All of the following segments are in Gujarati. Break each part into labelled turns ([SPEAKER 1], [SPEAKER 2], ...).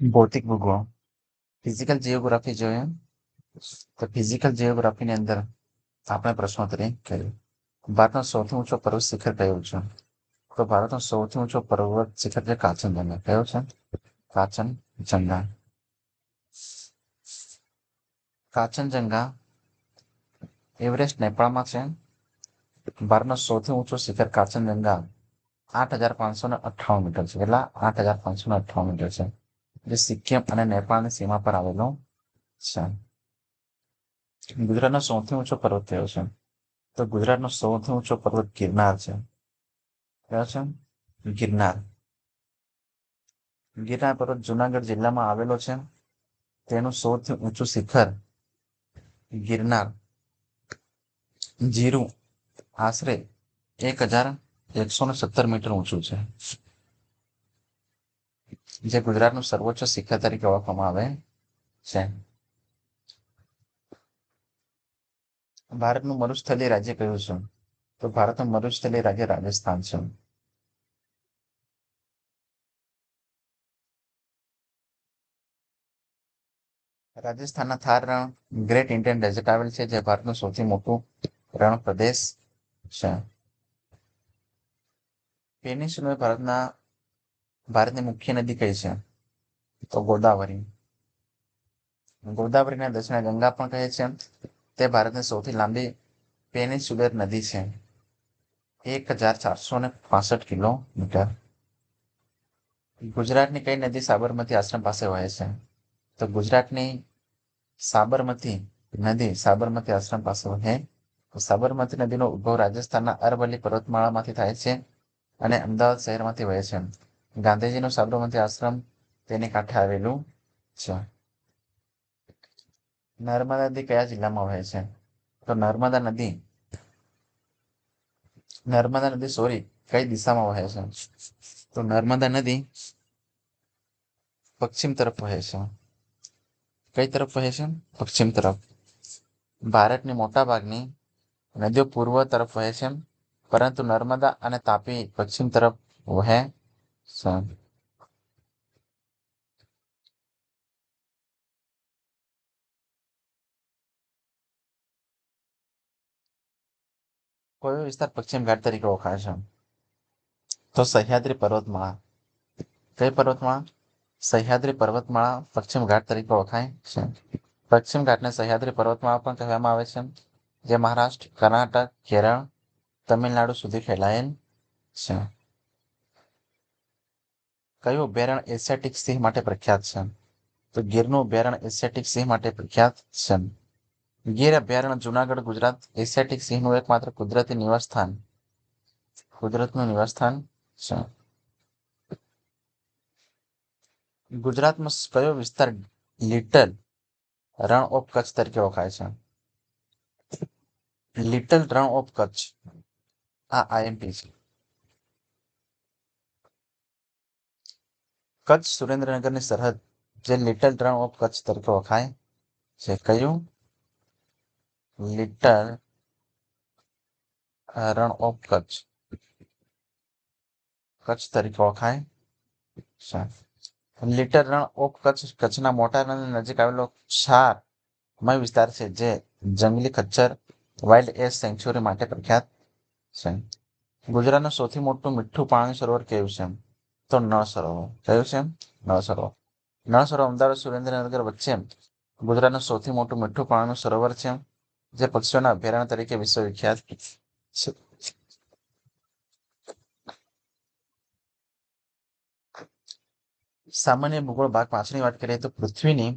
[SPEAKER 1] ભૌતિક ભૂગોળ. ફિઝિકલ જીઓગ્રાફી જોઈએ. તો ફિઝિકલ જીઓગ્રાફીની અંદર આપણે પ્રશ્નોત્તરી કર્યું. ભારતનો સૌથી ઊંચો પર્વત શિખર કયો છે? તો ભારતનો સૌથી ઊંચો પર્વત શિખર છે કાચનજંગા કયો છે? કાચનજંગા કાચનજંગા એવરેસ્ટ નેપાળમાં છે. ભારતનો સૌથી ઊંચો શિખર કાચનજંગા આઠ હજાર પાંચસો ને અઠ્ઠાવન મીટર છે. કેટલા? આઠ હજાર પાંચસો ને અઠ્ઠાવન મીટર છે. જે સિક્કિમ અને નેપાળની સીમા પર આવેલો છે. ગુજરાતનો સૌથી ઊંચો પર્વત થયો છે? તો ગુજરાતનો સૌથી ઊંચો પર્વત ગિરનાર છે. કયો છે? ગિરનાર. ગિરનાર પર્વત જુનાગઢ જિલ્લામાં આવેલો છે. તેનું સૌથી ઊંચું શિખર ગિરનાર. જીરું આશરે એક હજાર એકસો ને સત્તર મીટર ઊંચું છે. જે ગુજરાતનું સર્વોચ્ચ શિખર તરીકે ઓળખવામાં આવે છે ભારતનું મરુસ્થલીય રાજ્ય કયું છે તો ભારતનું મરુસ્થલીય રાજ્ય રાજસ્થાન છે રાજસ્થાનના થાર રણ ગ્રેટ ઇન્ડિયન ડેઝર્ટ આવેલ છે જે ભારતનું સૌથી મોટું રણ પ્રદેશ છે પેનિસુલા ભારતના ભારતની મુખ્ય નદી કઈ છે? તો ગોદાવરી. ગોદાવરીના દક્ષિણે ગંગા પણ કહે છે. તે ભારતની સૌથી લાંબી પેનિસુલર નદી છે. એક હજાર ચારસો ને પાસઠ કિલોમીટર. ગુજરાતની કઈ નદી સાબરમતી આશ્રમ પાસે વહે છે? તો ગુજરાતની સાબરમતી નદી સાબરમતી આશ્રમ પાસે વહે. સાબરમતી નદીનો ઉદ્ભવ રાજસ્થાનના અરવલ્લી પર્વતમાળામાંથી થાય છે અને અમદાવાદ શહેરમાંથી વહે છે. ગાંધીજીનું સાબરમતી આશ્રમ તેની કાંઠે આવેલું છે. નર્મદા નદી કયા જિલ્લામાં વહે છે? તો નર્મદા નદી નર્મદા નદી સોરી કઈ દિશામાં વહે છે? તો નર્મદા નદી પશ્ચિમ તરફ વહે છે. કઈ તરફ વહે છે? પશ્ચિમ તરફ. ભારતની મોટા ભાગની નદીઓ પૂર્વ તરફ વહે છે, પરંતુ નર્મદા અને તાપી પશ્ચિમ તરફ વહે કયો વિસ્તાર પશ્ચિમ ઘાટ તરીકે ઓળખાય છે તો સહ્યાદ્રી પર્વતમાળા કઈ પર્વતમાળા સહ્યાદ્રી પર્વતમાળા પશ્ચિમ ઘાટ તરીકે ઓળખાય છે પશ્ચિમ ઘાટને સહ્યાદ્રી પર્વતમાળા પણ કહેવામાં આવે છે જે મહારાષ્ટ્ર કર્ણાટક કેરળ તમિલનાડુ સુધી ફેલાયેલ છે કયું અભયારણ્ય એશિયાટિક સિંહ માટે પ્રખ્યાત છે? તો ગીરનું અભયારણ્ય એશિયાટિક સિંહ માટે પ્રખ્યાત છે. ગીર અભયારણ્ય જુનાગઢ, ગુજરાત. એશિયાટિક સિંહનું એકમાત્ર કુદરતી નિવાસસ્થાન. કુદરતનું નિવાસસ્થાન છે. ગુજરાતમાં કયો વિસ્તાર લિટલ રણ ઓફ કચ્છ તરીકે ઓળખાય છે? Little Rann of Kutch. આ આઈએમપી છે. કચ્છ સુરેન્દ્રનગરની સરહદ, જે લિટલ રણ ઓફ કચ્છ તરીકે ઓળખાય છે. કયું? લિટલ રણ ઓફ કચ્છ કચ્છ તરીકે ઓળખાય. લિટલ રણ ઓફ કચ્છ કચ્છના મોટા રણ નજીક આવેલો ક્ષારમય વિસ્તાર છે, જે જંગલી ખચ્ચર વાઇલ્ડ એસ સેન્ચ્યુરી માટે પ્રખ્યાત છે. ગુજરાતનું સૌથી મોટું મીઠું પાણી સરોવર કેવું છે? તો નળ સરોવર કયું છે નળ સરોવર નળ સરોવર અમદાવાદ સુરેન્દ્રનગર વચ્ચે ગુજરાતનું સૌથી મોટું મીઠું પાણીનું સરોવર છે જે પક્ષીઓના અભયારણ્ય તરીકે વિશ્વવિખ્યાત છે. સામાન્ય ભૂગોળ ભાગ પાંચની વાત કરીએ તો પૃથ્વીની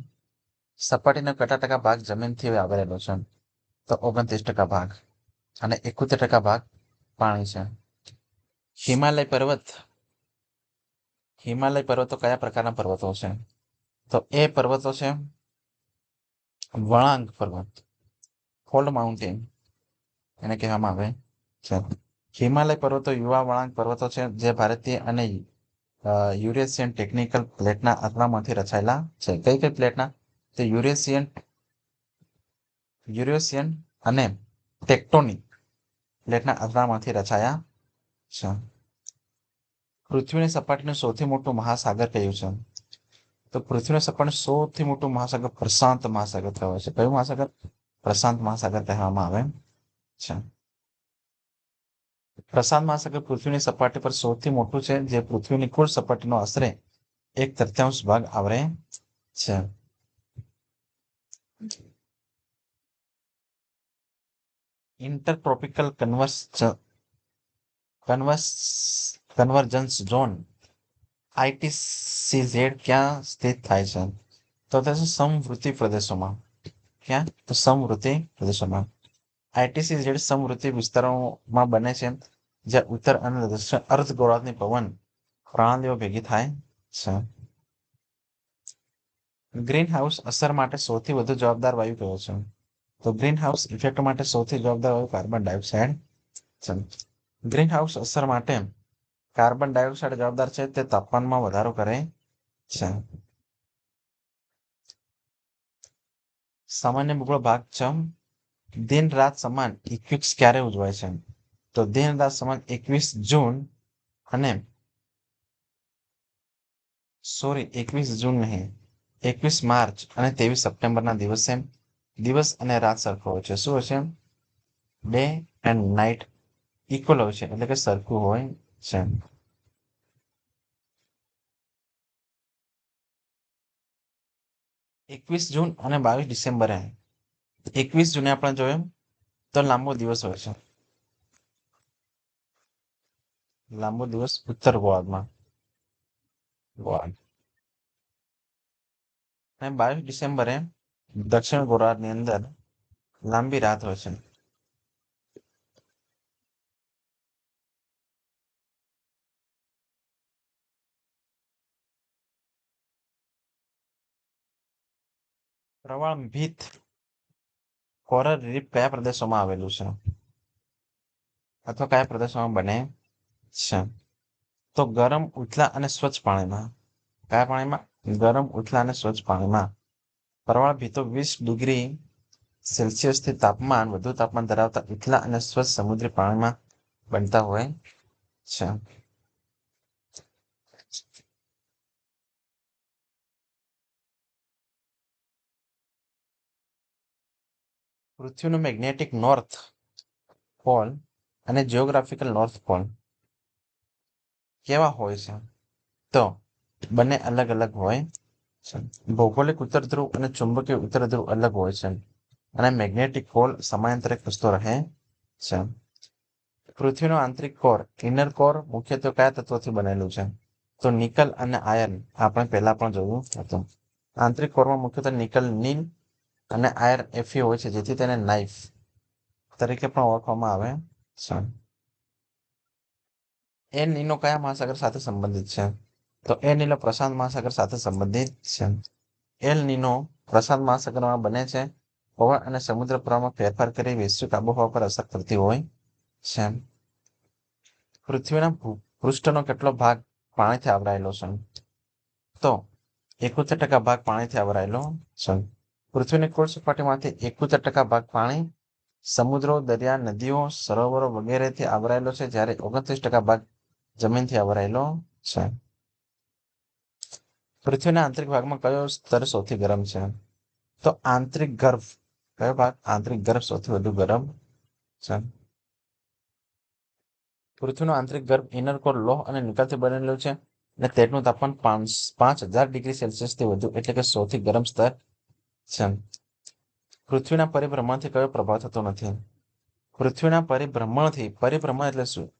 [SPEAKER 1] સપાટીનો કેટલા ટકા ભાગ જમીનથી આવેલો છે તો ઓગણત્રીસ ટકા ભાગ અને એકોતેર ટકા ભાગ પાણી છે હિમાલય પર્વત હિમાલય પર્વતો કયા પ્રકારના પર્વતો છે? તો એ પર્વતો છે વળાંક પર્વત. ફોલ્ડ માઉન્ટેન એને કહેવામાં આવે છે. હિમાલય પર્વતો યુવા વળાંક પર્વતો છે જે ભારતીય અને યુરેશિયન ટેકનિકલ પ્લેટના આંતરડામાંથી રચાયેલા છે. કઈ કઈ પ્લેટના તે યુરેશિયન યુરેશિયન અને ટેક્ટોનિક પ્લેટના આંતરડામાંથી રચાયા છે. પૃથ્વીની સપાટીનું સૌથી મોટું મહાસાગર કયું છે? તો પૃથ્વીનો સપાટી સૌથી મોટું મહાસાગર પ્રશાંત મહાસાગર કહેવાય છે. કયું મહાસાગર? પ્રશાંત મહાસાગર કહેવામાં આવે છે. પ્રશાંત મહાસાગર પૃથ્વીની સપાટી પર સૌથી મોટું છે, જે પૃથ્વીની કુલ સપાટીનો આશરે એક તૃતીયાંશ ભાગ આવરે છે. ઇન્ટરટ્રોપિકલ કન્વર્સ કન્વર્સ કન્વર્જન્સ ઝોન આઈટીસીઝેડ ક્યાં સ્થિત થાય છે? તો તે છે સમવૃત્તિ પ્રદેશોમાં. ક્યાં? તો સમવૃત્તિ પ્રદેશોમાં. આઈટીસીઝેડ સમવૃત્તિ વિસ્તારોમાં બને છે, જ્યાં ઉત્તર અને દક્ષિણ અર્ધગોળાર્ધની પવન પ્રણાલીઓ ભેગી થાય છે. ગ્રીન હાઉસ અસર માટે સૌથી વધુ જવાબદાર વાયુ કયો છે? તો ગ્રીન હાઉસ ઇફેક્ટ માટે સૌથી જવાબદાર વાયુ કાર્બન ડાયોક્સાઇડ છે. ગ્રીન હાઉસ અસર માટે કાર્બન ડાયોક્સાઇડ જવાબદાર છે, તે તાપમાનમાં વધારો કરે છે. સામાન્ય ભૂગોળ ભાગ છ દિન રાત સમાન ઇક્વિક્સ ક્યારે ઉજવાય છે? તો દિન રાત સમાન એકવીસ જૂન અને સોરી, એકવીસ જૂન નહીં, એકવીસ માર્ચ અને ત્રેવીસ સપ્ટેમ્બરના દિવસે દિવસ અને રાત સરખો હોય છે. શું હોય છે? ડે એન્ડ નાઇટ ઇક્વલ હોય છે, એટલે કે સરખું હોય છે એકવીસ જૂન અને બાવીસ ડિસેમ્બરે. એકવીસ જૂને આપણે જોયું તો લાંબો દિવસ હોય છે. લાંબો દિવસ ઉત્તર ગોવામાં. ગોવા. અને બાવીસ ડિસેમ્બરે દક્ષિણ ગોળાર્ધની અંદર લાંબી રાત હોય છે. પ્રવાળ ભીત કોરલ રીફ કયા પ્રદેશોમાં આવેલું છે? અથવા કયા પ્રદેશોમાં બને છે? તો ગરમ, ઉથલા અને સ્વચ્છ પાણીમાં. કયા પાણીમાં? ગરમ, ઉથલા અને સ્વચ્છ પાણીમાં. પ્રવાળ ભીતો વીસ ડિગ્રી સેલ્સિયસથી તાપમાન, વધુ તાપમાન ધરાવતા ઉથલા અને સ્વચ્છ સમુદ્રી પાણીમાં બનતા હોય છે. પૃથ્વીનું મેગ્નેટિક નોર્થ પોલ અને જિયોગ્રાફિકલ નોર્થ પોલ કેવા હોય છે? તો બંને અલગ અલગ હોય છે. ભૌગોલિક ઉત્તર ધ્રુવ અને ચુંબકીય ઉત્તર ધ્રુવ અલગ હોય છે. અને મેગ્નેટિક પોલ સમાંતરે ખસતો રહે છે. પૃથ્વીનો આંતરિક કોર ઇનર કોર મુખ્યત્વે કયા તત્વોથી બનેલું છે? તો નિકલ અને આયર્ન આપણે પહેલા પણ જોયું હતું. આંતરિક કોરમાં મુખ્યત્વે નિકલ, નીલ અને આયર્ન એફી હોય છે, જેથી તેને નાઇફ તરીકે પણ ઓળખવામાં આવે. છે એ નીનો કયા મહાસાગર સાથે સંબંધિત છે? તો એ નીલો પ્રશાંત મહાસાગર સાથે સંબંધિત છે. એલ નીનો પ્રશાંત મહાસાગરમાં બને છે. પવન અને સમુદ્ર પ્રવાહમાં ફેરફાર કરી વૈશ્વિક આબોહવા પર અસર કરતી હોય છે. પૃથ્વીના પૃષ્ઠનો કેટલો ભાગ પાણીથી આવરાયેલો છે? તો એકોતેર ટકા ભાગ પાણીથી આવરાયેલો છે. પૃથ્વીની કુલ સપાટીમાંથી એકોતેર ટકા ભાગ પાણી, સમુદ્રો, દરિયા, નદીઓ, સરોવરો વગેરેથી આવરાયેલો છે, જ્યારે ઓગણત્રીસ ટકા ભાગ જમીનથી આવરાયેલો છે. પૃથ્વીના આંતરિક ભાગમાં કયો સ્તર સૌથી ગરમ છે? તો આંતરિક ગર્ભ. કયો ભાગ આંતરિક ગર્ભ સૌથી વધુ ગરમ છે? પૃથ્વીનો આંતરિક ગર્ભ ઇનર કોર લોહ અને નિકલથી બનેલો છે અને તેનું તાપમાન પાંચ પાંચ હજાર ડિગ્રી સેલ્સિયસથી વધુ એટલે કે સૌથી ગરમ સ્તર છે. પૃથ્વીના પરિભ્રમણથી કયો પ્રભાવ થતો નથી? પૃથ્વીના પરિભ્રમણથી, પરિભ્રમણ એટલે શું?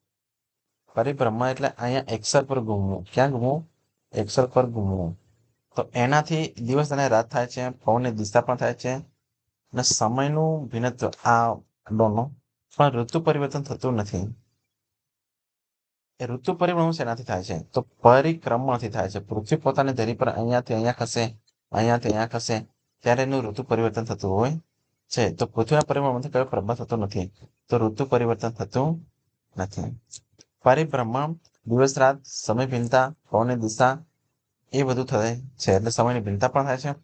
[SPEAKER 1] પરિભ્રમણ એટલે અહીંયા એક્સર પર ગુમવું. ક્યાં ગુમવું? એક્સર પર ગુમવું. તો એનાથી દિવસ અને રાત થાય છે, પવનની દિશા પણ થાય છે, અને સમયનું ભિન્નત્વ. આ ડોનો પણ ઋતુ પરિવર્તન થતું નથી. એ ઋતુ પરિભ્રમણ શેનાથી થાય છે? તો પરિક્રમણથી થાય છે. પૃથ્વી પોતાની ધરી પર અહીંયાથી અહીંયા ખસે, અહીંયાથી અહીંયા ખસે. ત્યારે એનું ઋતુ પરિવર્તન થતું હોય છે. તો પૃથ્વીના પરિભ્રમણથી કયો પ્રભાવ થતો નથી? તો ઋતુ પરિવર્તન થતું નથી. પરિભ્રમણ, દિવસ, રાત, સમય, ભિન્નતા, પવનની દિશા એ બધું થાય છે. એટલે સમયની ભિન્નતા પણ થાય છે.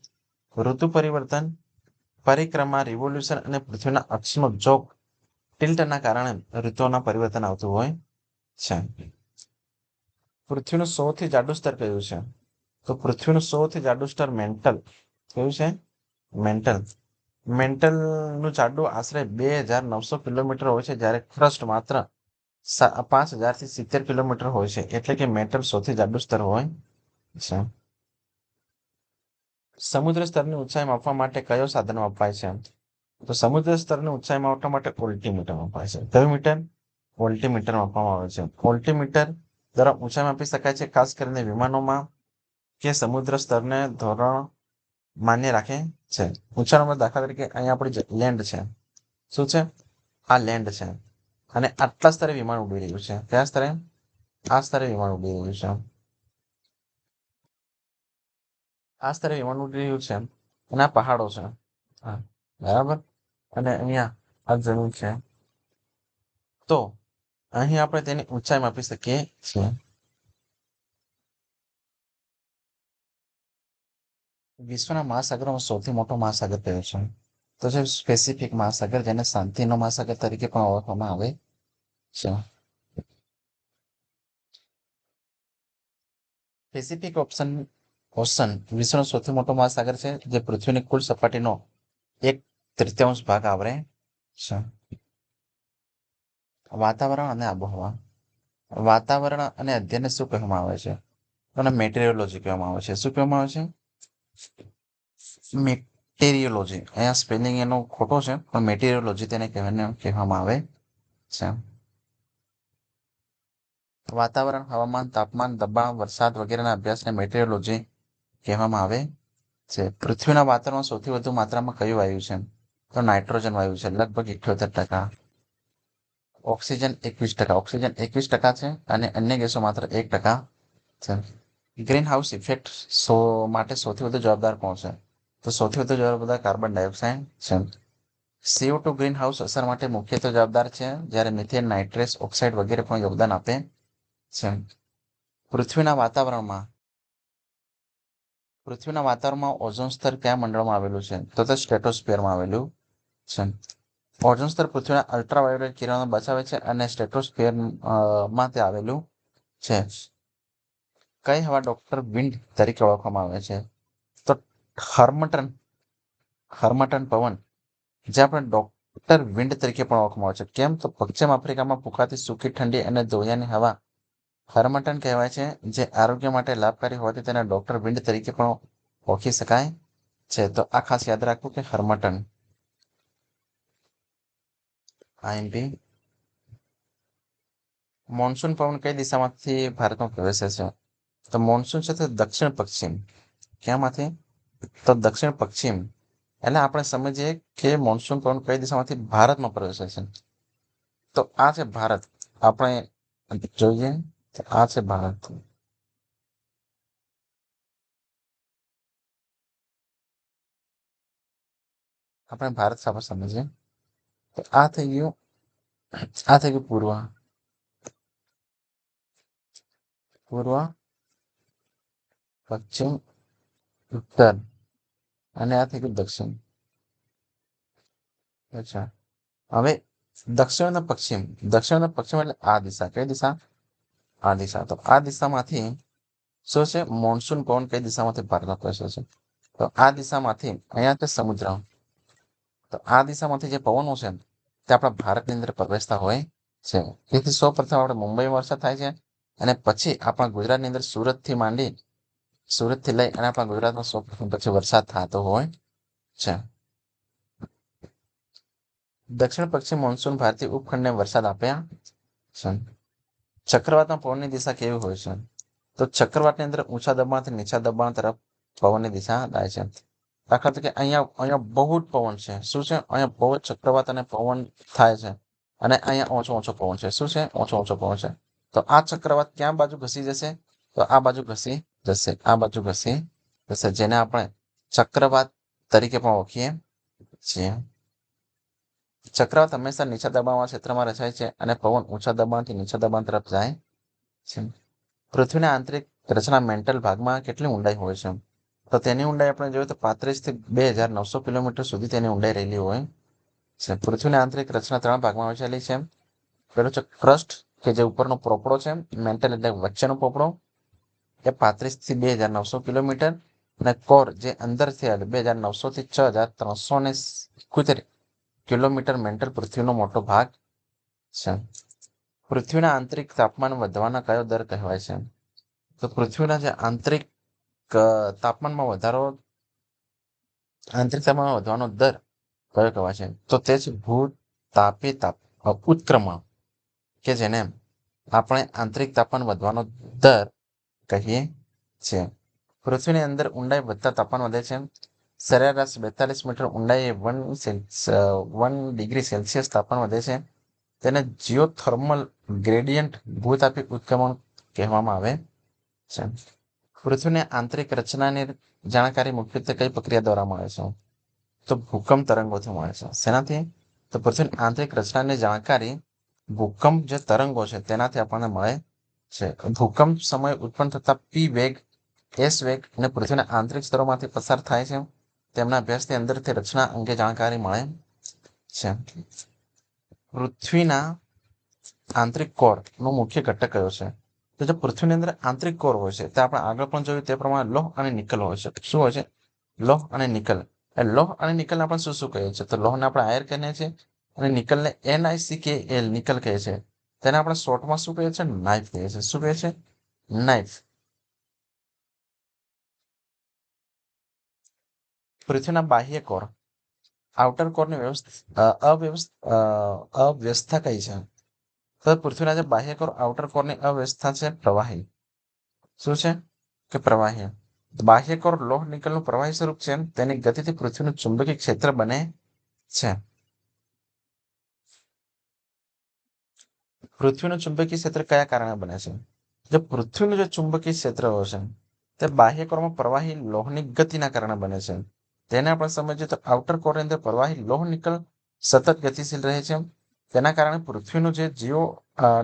[SPEAKER 1] ઋતુ પરિવર્તન, પરિક્રમા રિવોલ્યુશન અને પૃથ્વીના અક્ષનો જોક ટિલ્ટના કારણે ઋતુઓના પરિવર્તન આવતું હોય છે. પૃથ્વીનું સૌથી જાડું સ્તર કયું છે? તો પૃથ્વીનું સૌથી જાડું સ્તર મેન્ટલ કયું છે? મેન્ટલ મેન્ટલનું જાડું આશરે બે હજાર નવસો કિલોમીટર હોય છે, જ્યારે ક્રસ્ટ માત્ર પાંચ હજારથી સિત્તેર કિલોમીટર હોય છે. એટલે કે મેન્ટલ સૌથી જાડું સ્તર હોય છે. સમુદ્ર સ્તરની ઊંચાઈ માપવા માટે કયો સાધન વપરાય છે? તો સમુદ્ર સ્તરની ઊંચાઈ માપવા માટે ઓલ્ટીમીટર વપરાય છે. કયું મીટર? ઓલ્ટીમીટર માપવામાં આવે છે. ઓલ્ટીમીટર દ્વારા ઊંચાઈ માપી શકાય છે, ખાસ કરીને વિમાનોમાં કે સમુદ્ર સ્તરને ધોરણ માન્ય રાખે છે. ઊંચા નંબર દાખલા તરીકે અહીંયા આપણી લેન્ડ છે, શું છે? આ લેન્ડ છે. અને આટલા સ્તરે વિમાન ઉડી રહ્યું છે. કયા સ્તરે? આ સ્તરે વિમાન ઉડી રહ્યું છે. આ સ્તરે વિમાન ઉડી રહ્યું છે. અને આ પહાડો છે. બરાબર? અને અહીંયા આ જમીન છે. તો, અહીં આપણે તેની ઊંચાઈ માપી શકીએ છીએ. વિશ્વના મહાસાગરોમાં સૌથી મોટો મહાસાગર કયો છે? તો છે સ્પેસિફિક મહાસાગર જેને શાંતિનો મહાસાગર તરીકે પણ ઓળખવામાં આવે છે. પેસિફિક ઓપ્શન ઓશન વિશ્વનો સૌથી મોટો મહાસાગર છે જે પૃથ્વીની કુલ સપાટીનો એક તૃતીયાંશ ભાગ આવરે છે. વાતાવરણ અને આબોહવા. વાતાવરણ અને અધ્યયનને શું કહેવામાં આવે છે? અને મેટેરિયોલોજી કહેવામાં આવે છે. શું કહેવામાં આવે છે? મેટેરિયોલોજી અહીંયા સ્પેલિંગ એનો ખોટો છે, પણ મેટેરિયોલોજી તેને કહેવામાં આવે છે. વાતાવરણ, હવામાન, તાપમાન, દબાણ, વરસાદ વગેરેના અભ્યાસને મેટેરિયોલોજી કહેવામાં આવે છે. પૃથ્વીના વાતાવરણમાં સૌથી વધુ માત્રામાં કયું વાયુ છે? તો નાઇટ્રોજન વાયુ છે, લગભગ ઇઠ્યોતેર ટકા. ઓક્સિજન એકવીસ ટકા. ઓક્સિજન એકવીસ ટકા છે અને અન્ય ગેસો માત્ર એક ટકા છે. ગ્રીન હાઉસ ઇફેક્ટ સો માટે સૌથી વધુ જવાબદાર કોણ છે? તો સૌથી વધુ જવાબદાર કાર્બન ડાયોક્સાઇડ છે. સીઓ ટુ ગ્રીન હાઉસ અસર માટે મુખ્યત્વે જવાબદાર છે, જ્યારે મિથેન નાઇટ્રેસ ઓક્સાઇડ વગેરે પણ યોગદાન આપે છે. પૃથ્વીના વાતાવરણમાં પૃથ્વીના વાતાવરણમાં ઓઝોન સ્તર કયા મંડળમાં આવેલું છે? તો તે સ્ટેટોસ્ફિયરમાં આવેલું છે. ઓઝોન સ્તર પૃથ્વીના અલ્ટ્રાવાયોલેટ કિરણો બચાવે છે અને સ્ટેટોસ્ફિયરમાં તે આવેલું છે. કઈ હવા ડોક્ટર વિન્ડ તરીકે ઓળખવામાં આવે છે? તો હર્મટન હર્મટન પવન, જે આપણે ડોક્ટર વિન્ડ તરીકે પણ ઓળખવામાં આવે છે. કેમ? તો પશ્ચિમ આફ્રિકામાં ફૂંકાતી સૂકી, ઠંડી અને દોયાની હવા હર્મટન કહેવાય છે. જે આરોગ્ય માટે લાભકારી હોવાથી તેને ડોક્ટર વિન્ડ તરીકે પણ ઓળખી શકાય છે. તો આ ખાસ યાદ રાખવું કે હર્મટન. આઈએમપી મોન્સૂન પવન કઈ દિશામાંથી ભારતમાં પ્રવેશે છે? તો મોન્સૂન છે તે દક્ષિણ પશ્ચિમ. ક્યાંમાંથી તો દક્ષિણ પશ્ચિમ. એટલે આપણે સમજીએ કે મોન્સૂન પવન કઈ દિશામાંથી ભારતમાં પ્રવેશે છે. તો આ છે ભારત. આપણે જોઈએ તો આ છે ભારત. આપણે ભારત સાથે સમજીએ. તો આ થઈ ગયું, આ થઈ ગયું પૂર્વ. પૂર્વ. પશ્ચિમ, ઉત્તર અને આ થઈ ગયું દક્ષિણ. અચ્છા. હવે દક્ષિણ અને પશ્ચિમ. દક્ષિણ અને પશ્ચિમ એટલે આ દિશા. કઈ દિશા? આ દિશા. તો આ દિશામાંથી શું છે? મોન્સૂન પવન કઈ દિશામાંથી ભારતમાં પ્રવેશે છે? તો આ દિશામાંથી અહીંયા છે સમુદ્ર. તો આ દિશામાંથી જે પવનો છે તે આપણા ભારતની અંદર પ્રવેશતા હોય છે. તેથી સૌ પ્રથમ આપણે મુંબઈમાં વરસાદ થાય છે અને પછી આપણા ગુજરાતની અંદર સુરતથી માંડી સુરતથી લઈ અને આપણા ગુજરાતમાં સૌ પ્રથમ પછી વરસાદ થતો હોય છે. દક્ષિણ પશ્ચિમ મોન્સૂન ભારતીય ઉપખંડને વરસાદ આપ્યા છે. ચક્રવાતમાં પવનની દિશા કેવી હોય છે? તો ચક્રવાતની અંદર ઊંચા દબાણથી નીચા દબાણ તરફ પવનની દિશા થાય છે. દાખલા તરીકે અહીંયા અહીંયા બહુ જ પવન છે. શું છે? અહીંયા બહુ જ ચક્રવાત અને પવન થાય છે. અને અહીંયા ઓછો ઓછો પવન છે. શું છે? ઓછો ઓછો પવન છે. તો આ ચક્રવાત ક્યાં બાજુ ઘસી જશે? તો આ બાજુ ઘસી જશે. આ બાજુ ઘસી જશે જેને આપણે ચક્રવાત તરીકે પણ ઓળખીએ છીએ. ચક્રવાત હંમેશા નીચા દબાણવાળા ક્ષેત્રમાં રચાય છે અને પવન ઊંચા દબાણથી નીચા દબાણ તરફ જાય છે. પૃથ્વીના આંતરિક રચના મેન્ટલ ભાગમાં કેટલી ઊંડાઈ હોય છે? તો તેની ઊંડાઈ આપણે જોઈએ તો પાંત્રીસથી બે હજાર નવસો કિલોમીટર સુધી તેની ઊંડાઈ રહેલી હોય છે. પૃથ્વીની આંતરિક રચના ત્રણ ભાગમાં વહેંચાયેલી છે. પેલું છે ક્રસ્ટ, કે જે ઉપરનો પોપડો છે, મેન્ટલ એટલે વચ્ચેનો પોપડો. એ પાંત્રીસથી બે હજાર નવસો કિલોમીટર અને કોર જે અંદરથી આવે બે હજાર નવસો થી છ હજાર ત્રણસો ને એકોતેર કિલોમીટર મેન્ટલ પૃથ્વીનો મોટો ભાગ છે. પૃથ્વીના આંતરિક તાપમાન વધવાના કયો દર કહેવાય છે? તો પૃથ્વીના જે આંતરિક તાપમાનમાં વધારો, આંતરિક તાપમાનમાં વધવાનો દર કયો કહેવાય છે? તો તે છે ભૂ તાપી તાપ ઉત્ક્રમણ કે જેને આપણે આંતરિક તાપમાન વધવાનો દર કહીએ છીએ. પૃથ્વીની અંદર ઊંડાઈ વધતા તાપમાન વધે છે. સરેરાશ બેતાલીસ મીટર ઊંડાઈએ વન વન ડિગ્રી સેલ્સિયસ તાપમાન વધે છે. તેને જીઓથર્મલ ગ્રેડિયન્ટ ભૂતાપી ઉત્ક્રમણ કહેવામાં આવે છે. પૃથ્વીની આંતરિક રચનાની જાણકારી મુખ્યત્વે કઈ પ્રક્રિયા દ્વારા મળે છે? તો ભૂકંપ તરંગોથી મળે છે. શેનાથી? તો પૃથ્વીની આંતરિક રચનાની જાણકારી ભૂકંપ જે તરંગો છે તેનાથી આપણને મળે છે. ભૂકંપ સમય ઉત્પન્ન થતા પી વેગ એસ વેગ અને પૃથ્વીના આંતરિક સ્તરોમાંથી પસાર થાય છે. તેમના અભ્યાસની અંદરથી રચના અંગે જાણકારી મળે છે. પૃથ્વીના આંતરિક કોરનો મુખ્ય ઘટક કયો છે? તો જે પૃથ્વીની અંદર આંતરિક કોર હોય છે, તે આપણે આગળ પણ જોયું, તે પ્રમાણે લોહ અને નિકલ હોય છે. શું હોય છે? લોહ અને નિકલ. એ લોહ અને નિકલને આપણે શું શું કહીએ છીએ? તો લોહને આપણે આયર કહીએ છીએ અને નિકલને એનઆઈસી કે એલ નિકલ કહે છે તેને આપણે શોર્ટમાં શું કહીએ છીએ? નાઇફ કહીએ છીએ. શું કહે છે નાઇફ પૃથ્વીના બાહ્ય કોર. આઉટર કોરની વ્યવસ્થા અવ્યવસ્થા કઈ છે? તો પૃથ્વીના જે બાહ્ય કોર આઉટર કોરની અવ્યવસ્થા છે પ્રવાહી. શું છે? કે પ્રવાહી. બાહ્ય કોર લોહ નિકલનું પ્રવાહી સ્વરૂપ છે તેની ગતિથી પૃથ્વીનું ચુંબકીય ક્ષેત્ર બને છે. પૃથ્વીનું ચુંબકીય ક્ષેત્ર કયા કારણે બને છે? જે પૃથ્વીનું જે ચુંબકીય ક્ષેત્ર હોય છે, તે બાહ્ય કોરમાં પ્રવાહી લોહની ગતિના કારણે બને છે. તેને આપણે સમજીએ તો આઉટર કોરની અંદર પ્રવાહી લોહ નિકલ સતત ગતિશીલ રહે છે. તેના કારણે પૃથ્વીનું જે જીઓ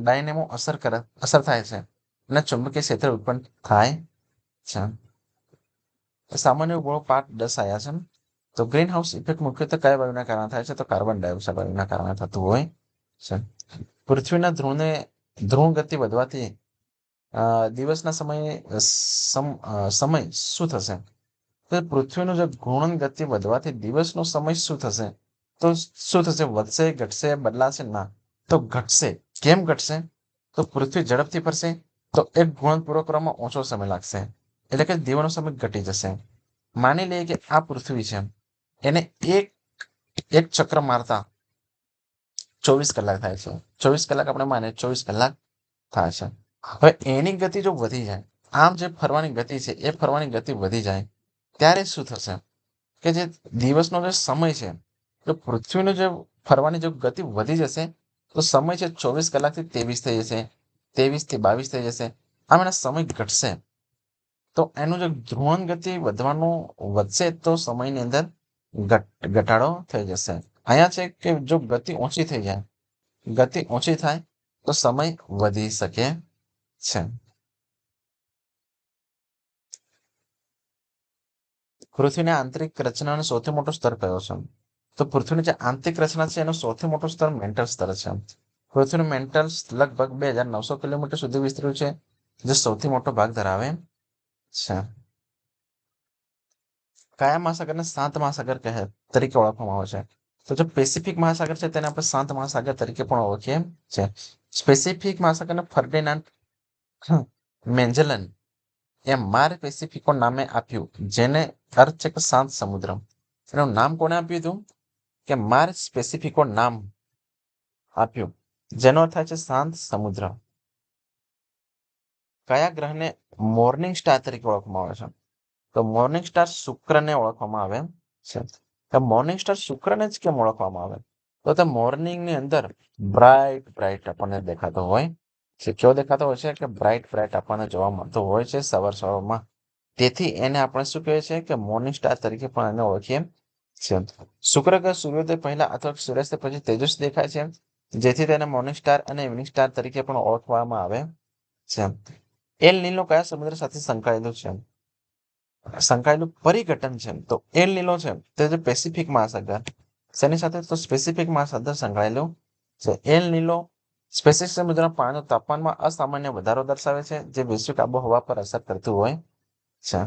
[SPEAKER 1] ડાયનેમો અસર કરે, અસર થાય છે અને ચુંબકીય ક્ષેત્ર ઉત્પન્ન થાય છે. સામાન્ય ગુણો પાઠ દસ આવ્યા છે. તો ગ્રીન હાઉસ ઇફેક્ટ મુખ્યત્વે કયા વાયુના કારણે થાય છે? તો કાર્બન ડાયોક્સાઇડ વાયુના કારણે થતું હોય. પૃથ્વીના ધ્રુવને ધ્રુવ ગતિ વધવાથી દિવસના સમયે સમય શું થશે? તો પૃથ્વીનું જે ઘૂર્ણન ગતિ વધવાથી દિવસનો સમય શું થશે? તો શું થશે? વધશે, ઘટશે, બદલાશે? ના. તો ઘટશે. કેમ ઘટશે? તો પૃથ્વી ઝડપથી ફરશે, તો એક ગુણન પૂરો કરવામાં ઓછો સમય લાગશે. એટલે કે દિવસનો સમય ઘટી જશે. માની લઈએ કે આ પૃથ્વી છે. એને એક એક ચક્ર મારતા ચોવીસ કલાક થાય છે. ચોવીસ કલાક આપણે માને ચોવીસ કલાક થાય છે. હવે એની ગતિ જો વધી જાય, આમ જે ફરવાની ગતિ છે, એ ફરવાની ગતિ વધી જાય, ત્યારે શું થશે? કે જે દિવસનો જે સમય છે, જો પૃથ્વીનો જે ફરવાની જો ગતિ વધી જશે, તો સમય છે ચોવીસ કલાકથી ત્રેવીસ થઈ જશે, ત્રેવીસથી બાવીસ થઈ જશે, આમ એના સમય ઘટશે. તો એનું જે ધ્રુવન ગતિ વધવાનું વધશે, તો સમયની અંદર ઘટાડો થઈ જશે. અહીંયા છે કે જો ગતિ ઓછી થઈ જાય, ગતિ ઓછી થાય, તો સમય વધી શકે છે. પૃથ્વીની આંતરિક રચનાનો સૌથી મોટો સ્તર કયો છે? તો પૃથ્વીની જે આંતરિક રચના છે, એનો સૌથી મોટો સ્તર મેન્ટલ સ્તર છે. પૃથ્વીનું મેન્ટલ લગભગ બે હજાર નવસો કિલોમીટર સુધી વિસ્તર્યું છે, જે સૌથી મોટો ભાગ ધરાવે છે. કયા મહાસાગરને સાત મહાસાગર કહે, તરીકે ઓળખવામાં આવે છે. તો જે પેસિફિક મહાસાગર છે, તેને આપણે શાંત મહાસાગર તરીકે પણ ઓળખીએ છે સ્પેસિફિક મહાસાગરને ફર્ડિનાન્ડ મેન્જલન એ માર પેસિફિકો નામે આપ્યું, જેને અર્થ છે કે શાંત સમુદ્ર. એનું નામ કોને આપ્યું હતું? કે માર સ્પેસિફિકો નામ આપ્યું, જેનો અર્થ છે શાંત સમુદ્ર. કયા ગ્રહને મોર્નિંગ સ્ટાર તરીકે ઓળખવામાં આવે છે? તો મોર્નિંગ સ્ટાર શુક્રને ઓળખવામાં આવે છે. મોર્નિંગ સ્ટાર શુક્રને જ કેમ ઓળખવામાં આવે? તો તે મોર્નિંગની અંદર બ્રાઇટ બ્રાઇટ આપણને દેખાતો હોય છે. કેવો દેખાતો હોય છે? કે બ્રાઇટ બ્રાઇટ આપણને જોવા મળતો હોય છે સવાર સવારમાં. તેથી એને આપણે શું કહીએ છીએ કે મોર્નિંગ સ્ટાર તરીકે પણ એને ઓળખીએ છીએ. શુક્ર ગ્રહ સૂર્યોદય પહેલા અથવા સૂર્યાસ્ત પછી તેજસ દેખાય છે. જેથી તેને મોર્નિંગ સ્ટાર અને ઇવનિંગ સ્ટાર તરીકે પણ ઓળખવામાં આવે છે. એલ નીલો કયા સમુદ્ર સાથે સંકળાયેલું છે? સંકળાયેલું પરિઘટન છે તો એલ લીલો છે તે જે પેસિફિક મહાસાગર શેની સાથે? તો સ્પેસિફિક મહાસાગર સંકળાયેલું છે. એલ નીલો સ્પેસિફિક સમુદ્રના પાણીનું તાપમાનમાં અસામાન્ય વધારો દર્શાવે છે, જે વૈશ્વિક આબોહવા પર અસર કરતું હોય છે.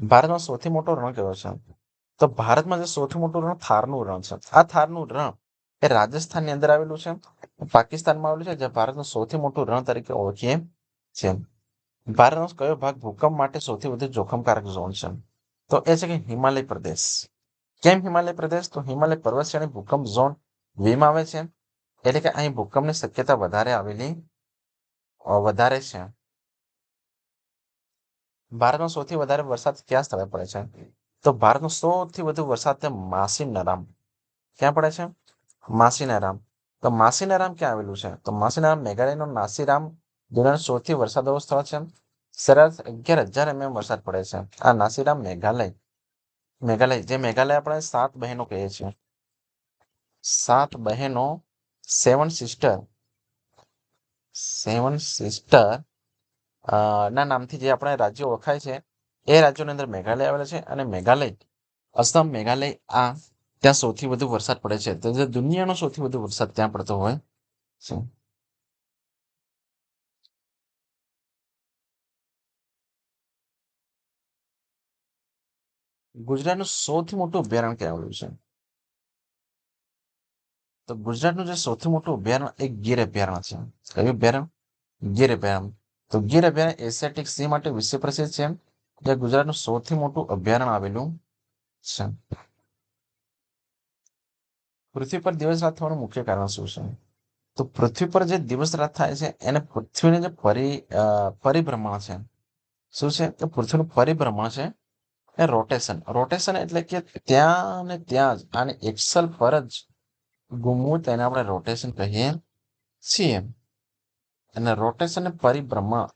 [SPEAKER 1] ભારતનો સૌથી મોટો રણ કયો છે? તો ભારતમાં જે સૌથી મોટું રણ થારનું રણ છે. આ થારનું રણ એ રાજસ્થાનની અંદર આવેલું છે. પાકિસ્તાનમાં આવેલું છે, જે ભારતનું સૌથી મોટું રણ તરીકે ઓળખીએ છે ભારતનો કયો ભાગ ભૂકંપ માટે સૌથી વધુ જોખમકારક ઝોન છે? તો એ છે કે હિમાલય પ્રદેશ. કેમ હિમાલય પ્રદેશ? તો હિમાલય પર્વત શ્રેણી ભૂકંપ ઝોન વીમાં આવે છે. એટલે કે અહીં ભૂકંપની શક્યતા વધારે આવેલી વધારે છે. ભારતમાં સૌથી વધારે વરસાદ ક્યાં સ્થળે પડે છે? તો ભારતનો સૌથી વધુ વરસાદ તે માસીનારામ ક્યાં પડે છે? માસીનારામ તો માસીનારામ ક્યાં આવેલું છે? તો માસીનારામ મેઘાલયનો નાસીરામ દુનિયાનું સૌથી વરસાદ સ્થળ છે. સરેરાશ અગિયાર હજાર એમએમ વરસાદ પડે છે. આ નાસીરામ મેઘાલય મેઘાલય, જે મેઘાલય આપણે સાત બહેનો કહીએ છીએ. સાત બહેનો, સેવન સિસ્ટર સેવન સિસ્ટર ના નામથી જે આપણે રાજ્યો ઓળખાય છે, એ રાજ્યોની અંદર મેઘાલય આવેલા છે અને મેઘાલય, અસમ મેઘાલય આ ત્યાં સૌથી વધુ વરસાદ પડે છે. તો દુનિયાનો સૌથી વધુ વરસાદ ત્યાં પડતો હોય છે. ગુજરાતનું સૌથી મોટું અભયારણ્ય ક્યાં આવેલું છે. તો ગુજરાતનું જે સૌથી મોટું અભયારણ્ય એ ગીર અભયારણ્ય છે. કયું અભયારણ્ય? ગીર અભયારણ્ય. તો ગીર અભયારણ્ય એશિયાટિક સી માટે વિશ્વ પ્રસિદ્ધ છે. જે ગુજરાતનું સૌથી મોટું અભયારણ્ય આવેલું છે. પૃથ્વી પર દિવસ રાત થવાનું મુખ્ય કારણ શું છે? તો પૃથ્વી પર જે દિવસ રાત થાય છે, એને પૃથ્વીને જે પરી પરિભ્રમણ છે. શું છે? તો પૃથ્વીનું પરિભ્રમણ છે એ રોટેશન રોટેશન એટલે કે ત્યાં ને ત્યાં જ. આને એક્સલ પર જ ઘૂમવું તેને આપણે રોટેશન કહીએ છીએ. અને રોટેશન ને પરિભ્રમણ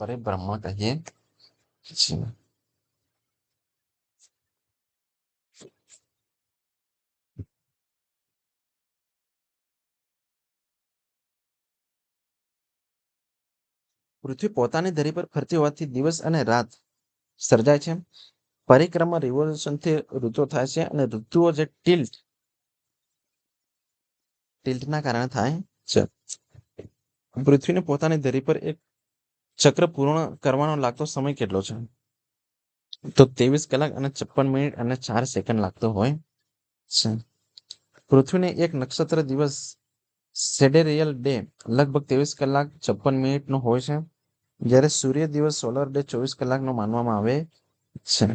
[SPEAKER 1] પરિભ્રમણ કહીએ છીએ. પૃથ્વી પોતાની ધરી પર ફરતી હોવાથી દિવસ અને રાત સર્જાય છે. પરિક્રમા રિવોલ્યુશનથી ઋતુ થાય છે અને ઋતુઓ જે ટિલ્ટ ટિલ્ટના કારણે થાય છે. પૃથ્વીને પોતાની ધરી પર એક ચક્ર પૂર્ણ કરવાનો લાગતો સમય કેટલો છે? તો ત્રેવીસ કલાક અને છપ્પન મિનિટ અને ચાર સેકન્ડ લાગતો હોય છે. પૃથ્વીને એક નક્ષત્ર દિવસ સેડેરિયલ ડે લગભગ ત્રેવીસ કલાક છપ્પન મિનિટનો હોય છે. જ્યારે સૂર્ય દિવસ સોલર ડે ચોવીસ કલાકનો માનવામાં આવે છે.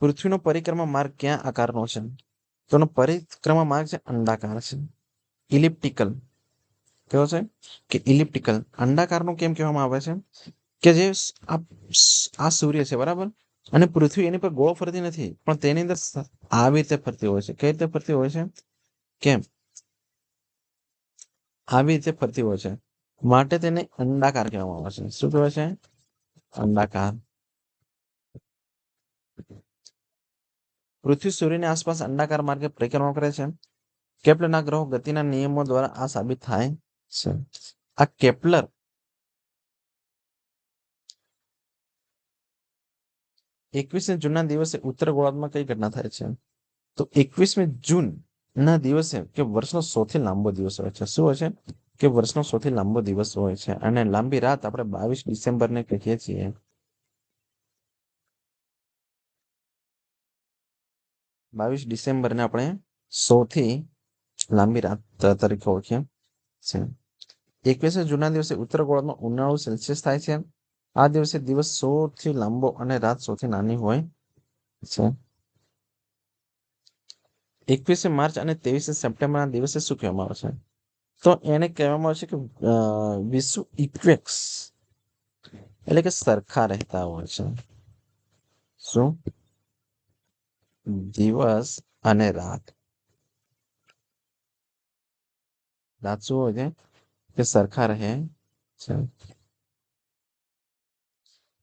[SPEAKER 1] પૃથ્વીનો પરિક્રમા માર્ગ ક્યાં આકારનો છે? તો પરિક્રમા માર્ગ છે અંડાકાર છે. ઇલિપ્ટિકલ કેવો છે? કે ઇલિપ્ટિકલ અંડાકારનો કેમ કહેવામાં આવે છે? કે જે આ સૂર્ય છે, બરાબર? અને પૃથ્વી એની પર ગોળ ફરતી નથી, પણ તેની અંદર આવી રીતે ફરતી હોય છે. કઈ રીતે ફરતી હોય છે? કેમ? આવી રીતે ફરતી હોય છે. માટે તેને અંડાકાર કહેવામાં આવે છે. શું કહેવાય છે? અંડાકાર. પૃથ્વી સૂર્યની આસપાસ અંડાકાર માર્ગે પરિક્રમા કરે છે. કેપ્લરના ગ્રહો ગતિના નિયમો દ્વારા આ સાબિત થાય છે. આ કેપ્લર એકવીસમી જૂનના દિવસે ઉત્તર ગોળાર્ધમાં કઈ ઘટના થાય છે? તો એકવીસમી જૂન ના દિવસે કે વર્ષનો સૌથી લાંબો દિવસ હોય છે. શું હોય છે? કે વર્ષનો સૌથી લાંબો દિવસ હોય છે અને લાંબી રાત આપણે બાવીસ ડિસેમ્બરને કહીએ છીએ. બાવીસ ડિસેમ્બરને આપણે સૌથી લાંબી રાત તરીકે ઓળખીએ છે એકવીસે જૂના દિવસે ઉત્તર ગોળામાં ઉનાળો સેલ્સિયસ થાય છે. આ દિવસે દિવસ સૌથી લાંબો અને રાત સૌથી નાની હોય છે. એકવીસે માર્ચ અને ત્રેવીસે સપ્ટેમ્બરના દિવસે શું કહેવામાં આવે છે? તો એને કહેવામાં આવે છે કે વિશ્વ ઇક્વેક્સ એટલે કે સરખા રહેતા હોય છે. શું? દિવસ અને રાત. રાત શું હોય છે? કે સરખા રહે છે.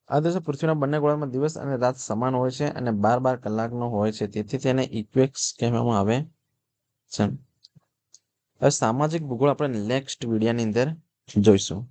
[SPEAKER 1] આ દિવસે પૃથ્વીના બંને ગોળામાં દિવસ અને રાત સમાન હોય છે અને બાર બાર કલાકનો હોય છે. તેથી તેને ઇક્વેક્સ કહેવામાં આવે છે. હવે સામાજિક ભૂગોળ આપણે નેક્સ્ટ વિડીયાની અંદર જોઈશું.